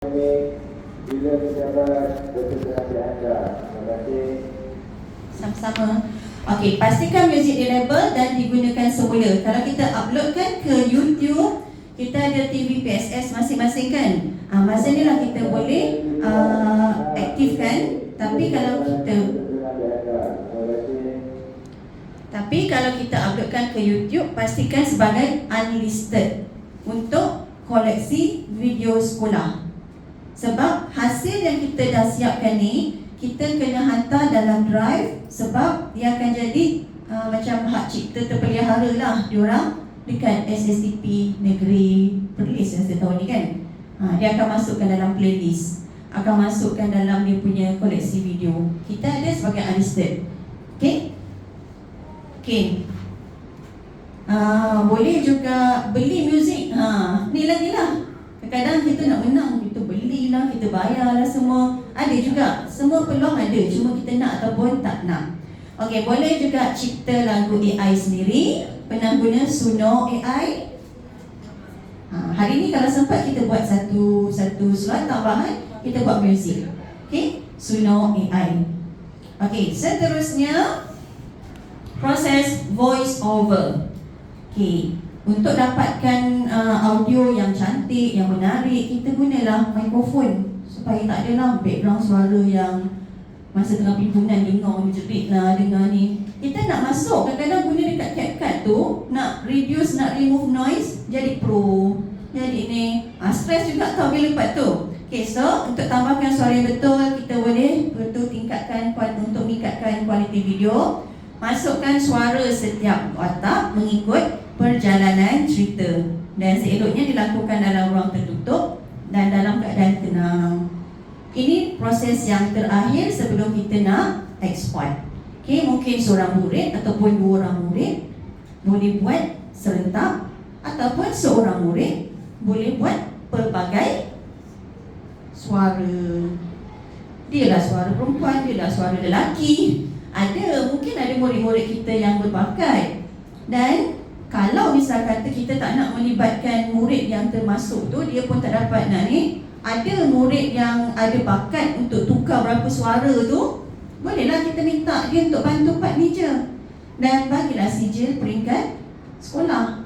Ini bila pejabat bekerja anda. Terima kasih. Sama-sama. Okey, pastikan muzik di label dan digunakan semula. Kalau kita uploadkan ke YouTube, kita ada TV PSS masing-masing kan. Ah, masa ni lah kita boleh ah, aktifkan. Tapi kalau kita tapi kalau kita uploadkan ke YouTube, pastikan sebagai unlisted untuk koleksi video sekolah. Sebab hasil yang kita dah siapkan ni, kita kena hantar dalam drive sebab dia akan jadi uh, macam hak cipta terpelihara lah diorang dekat SSTP Negeri Perlis yang saya tahu ni kan. Ha, dia akan masukkan dalam playlist. Akan masukkan dalam dia punya koleksi video. Kita ada sebagai unlisted. Okay? Okay. Ah, boleh juga beli muzik. Ha, ni lagi lah. Kadang-kadang kita nak menang, kita belilah, kita bayarlah semua. Ada juga. Semua peluang ada. Cuma kita nak ataupun tak nak. Okey, boleh juga cipta lagu AI sendiri. Pernah guna Suno AI? Ha, hari ni kalau sempat kita buat satu satu slide tambahan, kita buat muzik. Okey, Suno AI. Okey, seterusnya proses voice over. Okey, untuk dapatkan uh, audio yang cantik, yang menarik, kita gunalah mikrofon supaya tak adalah background suara yang masa tengah pimpinan dengar menjerit lah dengar ni. Kita nak masuk kadang-kadang guna dekat CapCut tu nak reduce, nak remove noise jadi pro. Jadi ni, ah, stress juga tau bila lepas tu. Okay, so untuk tambahkan suara yang betul, kita boleh betul tingkatkan untuk meningkatkan kualiti video. Masukkan suara setiap watak mengikut perjalanan cerita dan seeloknya dilakukan dalam ruang tertutup dan dalam keadaan tenang. Ini proses yang terakhir sebelum kita nak export. Okey, mungkin seorang murid ataupun dua orang murid boleh buat serentak ataupun seorang murid boleh buat pelbagai suara. Dialah suara perempuan, dialah suara lelaki. Ada, mungkin ada murid-murid kita yang berbakat. Dan kalau misal kata kita tak nak melibatkan murid yang termasuk tu, dia pun tak dapat nak ni, ada murid yang ada bakat untuk tukar berapa suara tu, bolehlah kita minta dia untuk bantu part ni je. Dan bagilah sijil peringkat sekolah.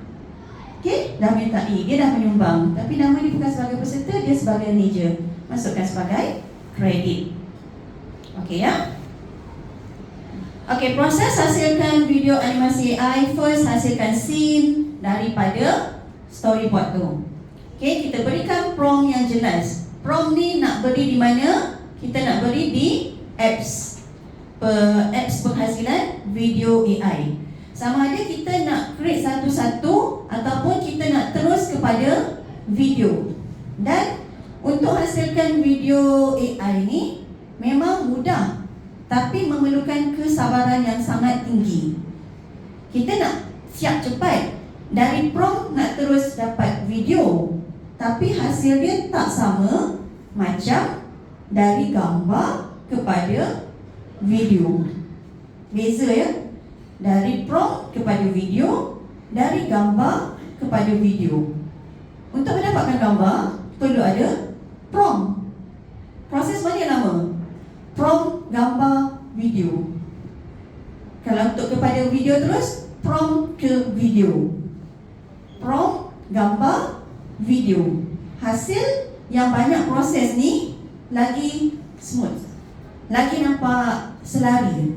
Okey, dah minta E, dia dah menyumbang. Tapi nama dia bukan sebagai peserta, dia sebagai je. Masukkan sebagai kredit. Okey ya. Okey, proses hasilkan video animasi AI First hasilkan scene daripada storyboard tu. Okey, kita berikan prompt yang jelas. Prompt ni nak beri di mana? Kita nak beri di apps. Per, Apps penghasilan video AI Sama ada kita nak create satu-satu Ataupun kita nak terus kepada video. Dan untuk hasilkan video AI ni Memang mudah tapi memerlukan kesabaran yang sangat tinggi. Kita nak siap cepat dari prompt nak terus dapat video, tapi hasil dia tak sama macam dari gambar kepada video. Beza ya. Dari prompt kepada video, dari gambar kepada video. Untuk mendapatkan gambar perlu ada prompt. Proses mana yang lama? Prompt, gambar, video. Kalau untuk kepada video terus, prompt ke video. Prompt, gambar, video. Hasil yang banyak proses ni lagi smooth. Lagi nampak selari.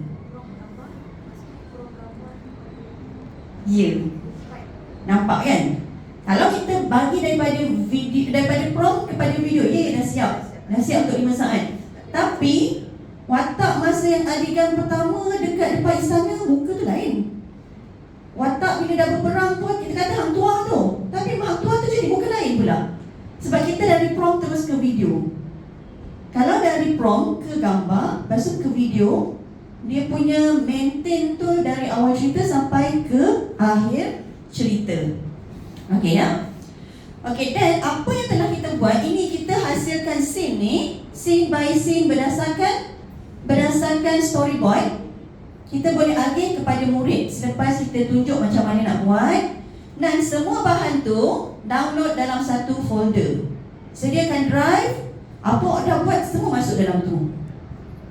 Ya. Nampak kan? Kalau kita bagi daripada video daripada prompt kepada video, ya dah siap. Dah siap untuk 5 saat. Tapi watak masa yang adegan pertama dekat depan istana muka tu lain. Watak bila dah berperang pun kita kata hang tua tu. Tapi hang tua tu jadi muka lain pula. Sebab kita dari prompt terus ke video. Kalau dari prompt ke gambar, lepas tu ke video, dia punya maintain tu dari awal cerita sampai ke akhir cerita. Okey ya? Okey, dan apa yang telah kita buat, ini kita hasilkan scene ni scene by scene berdasarkan berdasarkan storyboard kita boleh agih kepada murid selepas kita tunjuk macam mana nak buat dan semua bahan tu download dalam satu folder sediakan drive Apa dah buat semua masuk dalam tu.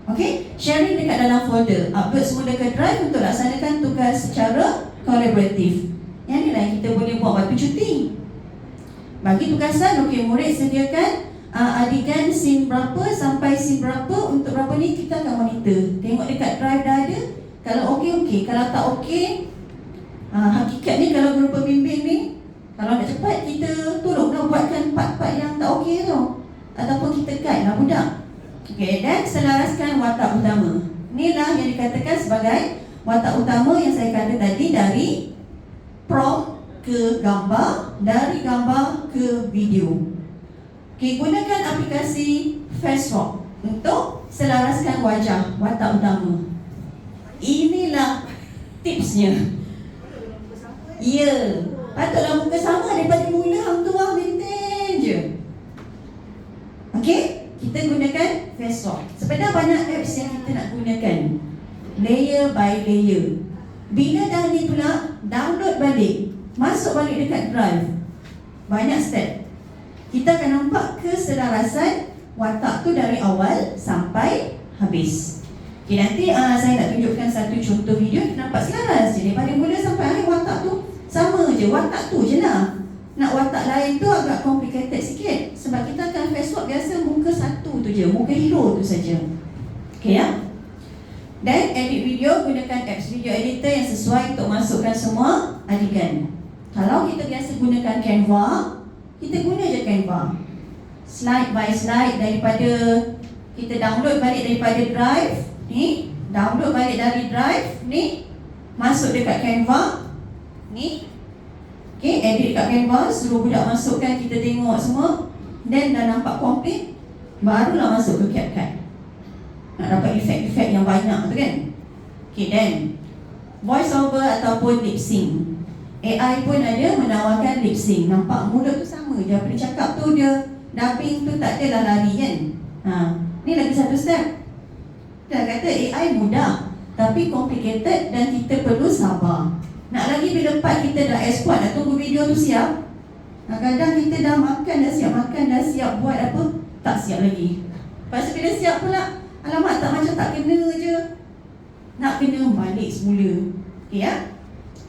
Okey, sharing dekat dalam folder, upload semua dekat drive untuk laksanakan tugas secara kolaboratif. Yang ni lah kita boleh buat waktu cuti. Bagi tugasan, okey murid sediakan uh, adegan scene berapa sampai scene berapa untuk berapa ni kita akan monitor. Tengok dekat drive dah ada. Kalau okey okey, kalau tak okey, uh, hakikatnya kalau guru pembimbing ni kalau nak cepat kita tolonglah buatkan part-part yang tak okey tu. Ataupun kita guide lah budak. Okey, dan selaraskan watak utama. Inilah yang dikatakan sebagai watak utama yang saya kata tadi dari prompt ke gambar, dari gambar ke video. Okey, gunakan aplikasi Facebook untuk selaraskan wajah watak utama. Inilah tipsnya. Ya, patutlah muka sama daripada mula hang tu ah je. Okey, kita gunakan Facebook. Sebenarnya banyak apps yang kita nak gunakan. Layer by layer. Bila dah ni pula, download balik. Masuk balik dekat drive. Banyak step. Kita akan nampak keselarasan watak tu dari awal sampai habis. Okay, nanti uh, saya nak tunjukkan satu contoh video kita nampak selaras je daripada mula sampai akhir watak tu sama je watak tu je lah. Nak watak lain tu agak complicated sikit sebab kita akan Facebook biasa muka satu tu je, muka hero tu saja. Okay ya? Dan edit video gunakan apps video editor yang sesuai untuk masukkan semua adegan. Kalau kita biasa gunakan Canva, kita guna je Canva. Slide by slide daripada kita download balik daripada drive ni, download balik dari drive ni, masuk dekat Canva ni. Okay, edit kat Canva, suruh budak masukkan kita tengok semua. Then dah nampak complete, barulah masuk ke CapCut. Nak dapat efek-efek yang banyak tu kan. Okay, then voice over ataupun lip sync. AI pun ada menawarkan lip sync. Nampak mulut tu sama je. Apa dia cakap tu dia dubbing tu tak adalah lari kan. Ha, ni lagi satu step. Dia kata AI mudah tapi complicated dan kita perlu sabar. Nak lagi bila part kita dah export dah tunggu video tu siap. Kadang-kadang kita dah makan dah siap makan dah siap buat apa tak siap lagi. Lepas bila siap pula alamak tak macam tak kena je. Nak kena balik semula. Okey ya.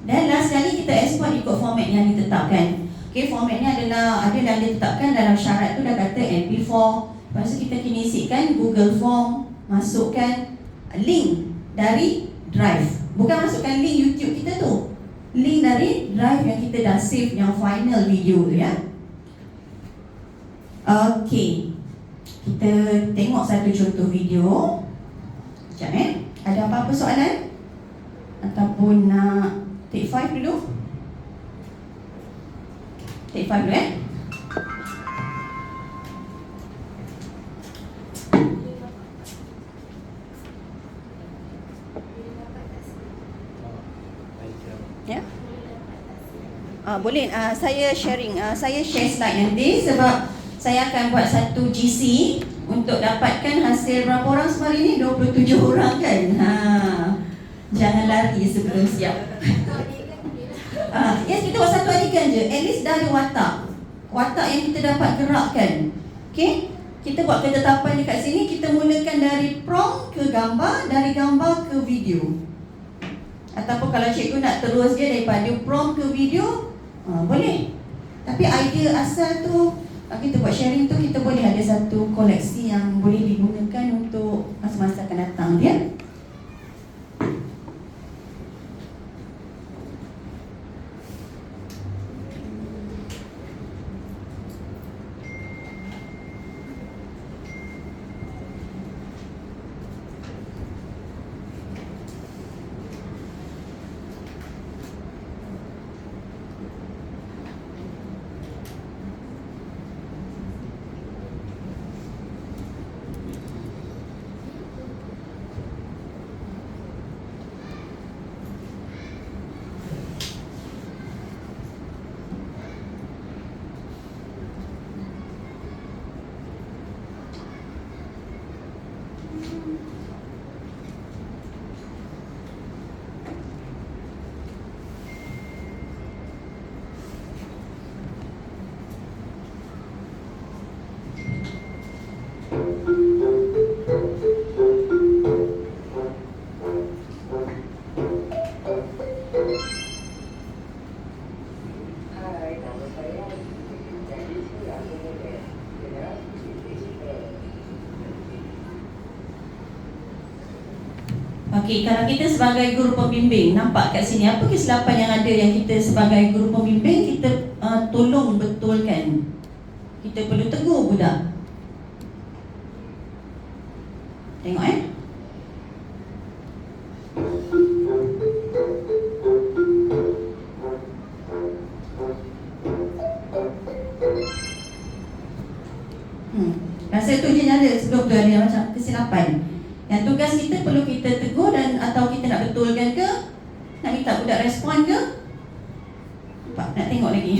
Dan last sekali kita export ikut format yang ditetapkan. Okey, format ni adalah ada yang ditetapkan dalam syarat tu dah kata MP4. Lepas tu kita kena isikan Google Form, masukkan link dari Drive. Bukan masukkan link YouTube kita tu. Link dari Drive yang kita dah save yang final video tu ya. Okey. Kita tengok satu contoh video. Sekejap eh. Ada apa-apa soalan? Ataupun nak Take five dulu. Take five dulu eh. Ya. Uh, boleh uh, saya sharing uh, saya share slide nanti sebab saya akan buat satu GC untuk dapatkan hasil berapa orang sehari ni 27 orang kan. Ha. Jangan lari sebelum siap. Yes, kita buat satu adegan je. At least dah ada watak. Watak yang kita dapat gerakkan. Okay? Kita buat ketetapan dekat sini, kita mulakan dari prompt ke gambar, dari gambar ke video. Ataupun kalau cikgu nak terus dia daripada prompt ke video, ah, boleh. Tapi idea asal tu, kita buat sharing tu, kita boleh ada satu koleksi yang boleh digunakan Okey, kalau kita sebagai guru pembimbing nampak kat sini apa kesilapan yang ada yang kita sebagai guru pembimbing kita uh, tolong betulkan. Kita perlu tegur budak. Tengok eh. Hmm. Rasa tu je ada sebelum tu ada macam kesilapan. Yang tugas kita perlu kita tegur dan atau kita nak betulkan ke? Nak minta budak respon ke? Nampak? Nak tengok lagi.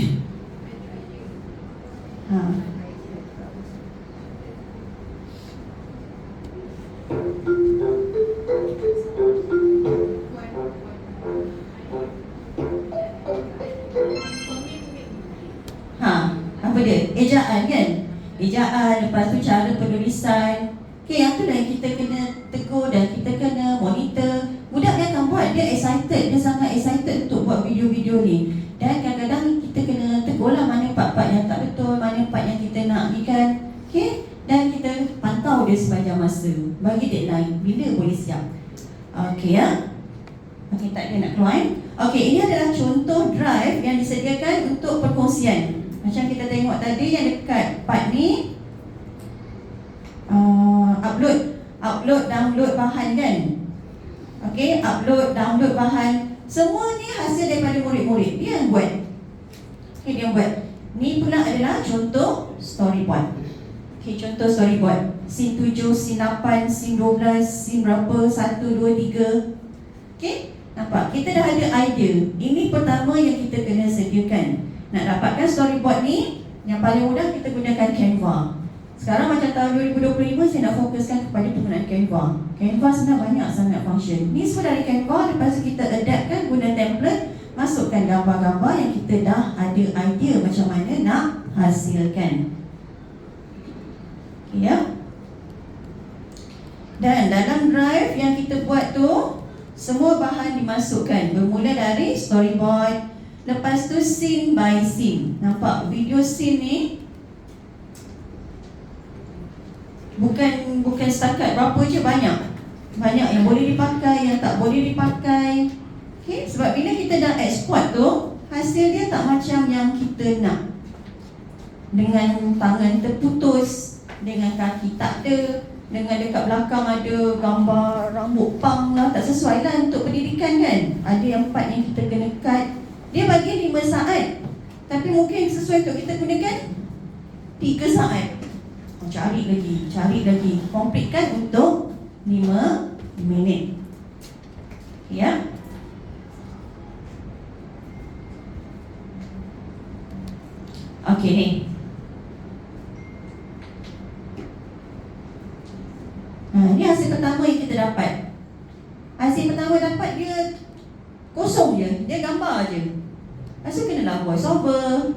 Dia excited, dia sangat excited untuk buat video-video ni. Dan kadang-kadang kita kena tegur lah mana part-part yang tak betul, mana part yang kita nak ni kan. Okey, dan kita pantau dia sepanjang masa. Bagi deadline, bila boleh siap. Okey ya. Okey, tak ada nak keluar eh? Okey, ini adalah contoh drive yang disediakan untuk perkongsian. Macam kita tengok tadi yang dekat part ni uh, upload upload download bahan kan. Okey, upload download bahan. Semua ni hasil daripada murid-murid. Dia yang buat. Okey, dia yang buat. Ni pula adalah contoh storyboard. Okey, contoh storyboard. Scene 7, scene 8, scene 12, scene berapa, 1, 2, 3. Okey, nampak? Kita dah ada idea. Ini pertama yang kita kena sediakan. Nak dapatkan storyboard ni, yang paling mudah kita gunakan Canva. Sekarang macam tahun 2025 saya nak fokuskan kepada penggunaan Canva. Canva sebenarnya banyak sangat function. Ni semua dari Canva, lepas tu kita adaptkan guna template, masukkan gambar-gambar yang kita dah ada idea macam mana nak hasilkan. Ya. Dan dalam drive yang kita buat tu, semua bahan dimasukkan bermula dari storyboard, Lepas tu scene by scene. Nampak video scene ni bukan bukan setakat berapa je banyak. Banyak yang boleh dipakai, yang tak boleh dipakai. Okay, sebab bila kita dah export tu, hasil dia tak macam yang kita nak. Dengan tangan terputus, dengan kaki tak ada, dengan dekat belakang ada gambar rambut pang lah, tak sesuai lah untuk pendidikan kan. Ada yang part yang kita kena cut, dia bagi 5 saat Tapi mungkin sesuai untuk kita gunakan 3 saat Cari lagi, cari lagi. Completekan untuk 5 minit. Ya? Okey ni. Ha, ini hasil pertama yang kita dapat. Hasil pertama dapat dia Kosong je, dia gambar je. Lepas tu kenalah voice over.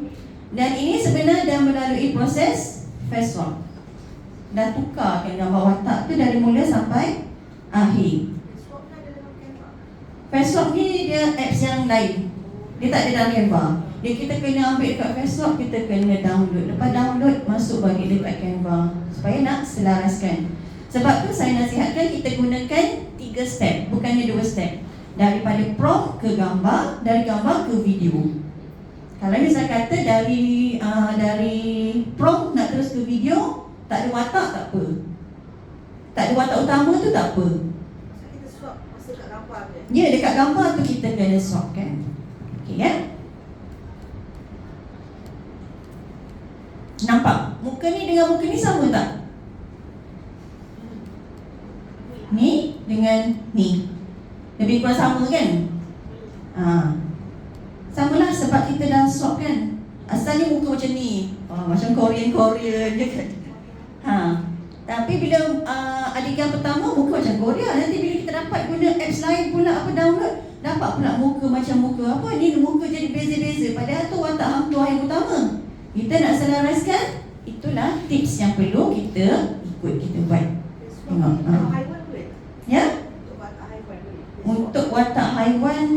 Dan ini sebenarnya dah melalui proses face swap Dah tukarkan gambar watak tu dari mula sampai akhir. Face swap ni dia apps yang lain. Dia tak ada dalam Canva. Dia kita kena ambil kat face swap, kita kena download. Lepas download, masuk bagi dekat Canva Supaya nak selaraskan. Sebab tu saya nasihatkan kita gunakan tiga step Bukannya dua step. Daripada prompt ke gambar, dari gambar ke video. Kalau misal kata dari uh, dari prompt nak terus ke video, tak ada watak tak apa. Tak ada watak utama tu tak apa. Kita swap masa kat gambar dia. Ya, dekat gambar tu kita kena swap kan. Okey ya. Nampak? Muka ni dengan muka ni sama tak? Ni dengan ni. Lebih kurang sama kan? Ha. Samalah sebab kita dah swap kan. Asalnya muka macam ni. Oh, macam Korean-Korean je kan. Ha. Tapi bila uh, adegan pertama muka macam Korea, nanti bila kita dapat guna apps lain pula apa download, dapat pula muka macam muka apa ni muka jadi beza-beza. Padahal tu watak hang tuah yang utama. Kita nak selaraskan, itulah tips yang perlu kita ikut kita buat. Tengok, tak? Ya? Untuk watak haiwan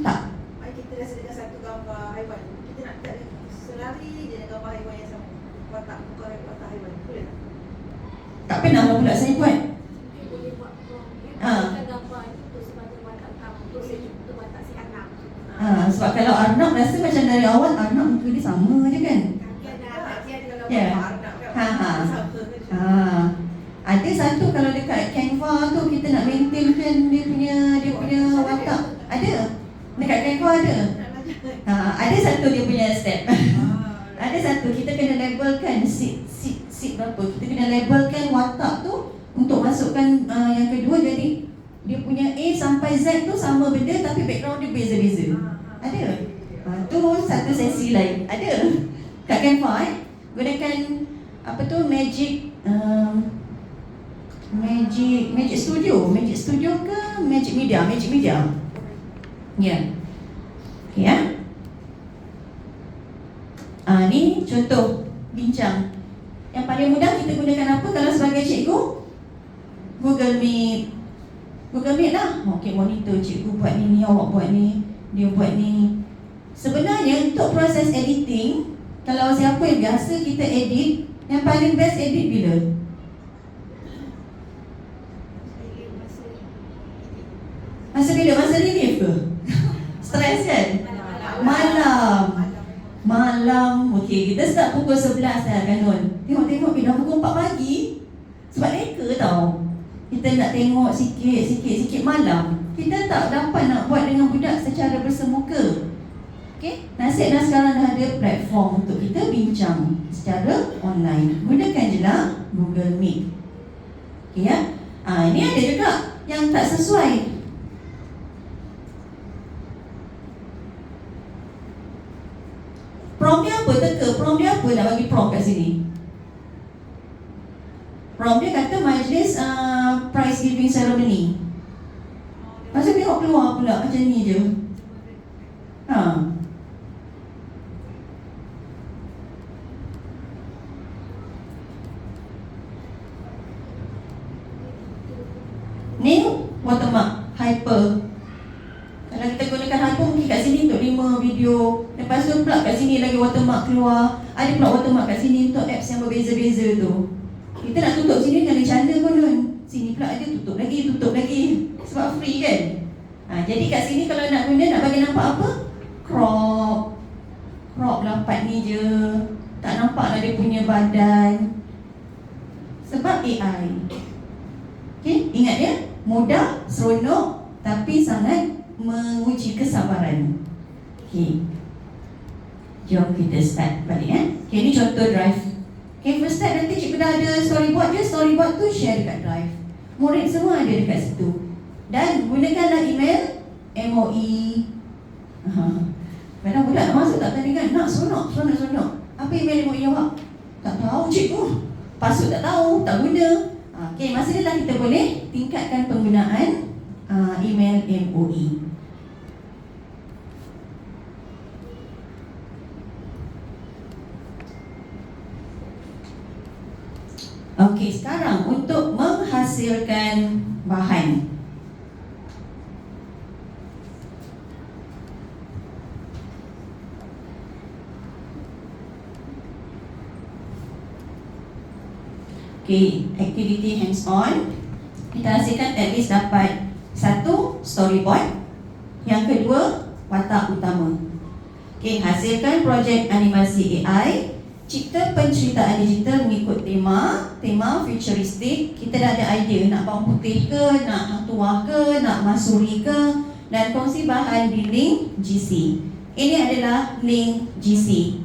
tak. Mari kita rasa dengan satu gambar haiwan. Kita nak tak selari je dengan gambar haiwan yang sama. Watak muka watak haiwan. Boleh tak? Tak pernah lah pula saya buat. Mungkin boleh buat prompt Ah. ya. Kita gambar ni untuk sebagai watak utama untuk si untuk watak si anak. Ha, sebab kalau Arnab rasa macam dari awal Arnab muka dia sama je kan. Dia ada anak dia ada Kalau Ya. gambar anak kan, Ha, ha. sama je. Ha. Ada satu kalau dekat Canva tu kita nak maintainkan dia punya dia punya watak. Ada. Dekat Canva ada. Nak belajar. Ha, ada satu dia punya step. Ah, Ada satu kita kena labelkan seat seat seat berapa. Kita kena labelkan watak tu untuk masukkan uh, yang kedua jadi dia punya A sampai Z tu sama benda tapi background dia beza-beza. Ada. Ha, tu satu sesi lain. Ada. Kat Canva eh. Gunakan apa tu Magic um, Magic Magic Studio, Magic Studio ke Magic Media, Magic Media. Ya. Yeah. Ya. Ah ni contoh bincang. Yang paling mudah kita gunakan apa kalau sebagai cikgu? Google Meet. Google Meet lah. Okey, monitor cikgu buat ni, ni awak buat ni, dia buat ni. Sebenarnya untuk proses editing, kalau siapa yang biasa kita edit, yang paling best edit bila? Masa bila? Masa relief ke? Stres kan? Malam. Malam. Okey, kita start pukul 11 dah kanun. Tengok-tengok eh, dah pukul 4 pagi. Sebab leka tau. Kita nak tengok sikit, sikit, sikit malam. Kita tak dapat nak buat dengan budak secara bersemuka. Okey, nasib dah sekarang dah ada platform untuk kita bincang secara online. Gunakan je lah Google Meet. Okey ya. Ah ini ada juga yang tak sesuai. Prompt dia apa? Teka, prompt dia apa nak bagi prompt kat sini? Prompt dia kata majlis uh, prize giving ceremony. Lepas tu tengok keluar pula macam ni je. Ha. Ni watermark hyper. Kalau kita gunakan hyper mungkin kat sini untuk 5 video. Lepas tu pula kat sini lagi watermark keluar. Ada pula watermark kat sini untuk apps yang berbeza-beza tu. Kita nak tutup sini dengan canda pun Nun. Sini pula ada tutup lagi, tutup lagi. Sebab free kan? Ha, jadi kat sini kalau nak guna nak bagi nampak apa? Crop. Crop lampat ni je. Tak nampak lah dia punya badan. Sebab AI. Okay, ingat ya? Mudah, seronok tapi sangat menguji kesabaran. Okay. Jom kita start balik eh. Okay, ni contoh drive. Okay, first step nanti cikgu dah ada storyboard je. Storyboard tu share dekat drive. Murid semua ada dekat situ. Dan gunakanlah email MOE. Kadang budak nak masuk tak tadi kan? Nak seronok, seronok, seronok. Apa email MOE awak? Tak tahu cikgu. Password tak tahu, tak guna. Ha, Okay, masa ni lah kita boleh tingkatkan penggunaan uh, email. MOE. Okey, sekarang untuk menghasilkan bahan. Okey, activity hands on. Kita hasilkan at least dapat satu storyboard. Yang kedua, watak utama. Okey, hasilkan projek animasi AI Cipta penceritaan digital mengikut tema Tema futuristik. Kita dah ada idea nak bawang putih ke Nak tuah ke Nak masuri ke Dan kongsi bahan di link GC Ini adalah link GC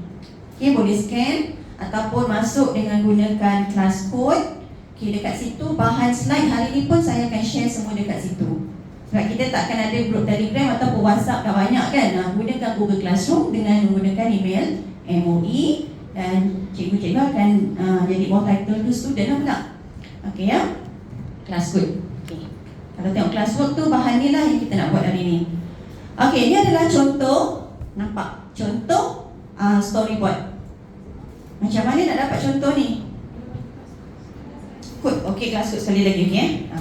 Okay boleh scan Ataupun masuk dengan gunakan class code. Okay dekat situ bahan slide hari ni pun saya akan share semua dekat situ. Sebab kita tak akan ada group telegram ataupun whatsapp dah banyak kan. Nah, Gunakan Google Classroom dengan menggunakan email MOE dan cikgu-cikgu akan uh, jadi bawah title tu student lah pula. Okey ya? Class good. Okay. Kalau tengok classwork tu bahan ni lah yang kita nak buat hari ni. Okey ni adalah contoh Nampak? Contoh uh, storyboard. Macam mana nak dapat contoh ni? Kod, okey kelas kod sekali lagi okey eh. Ha.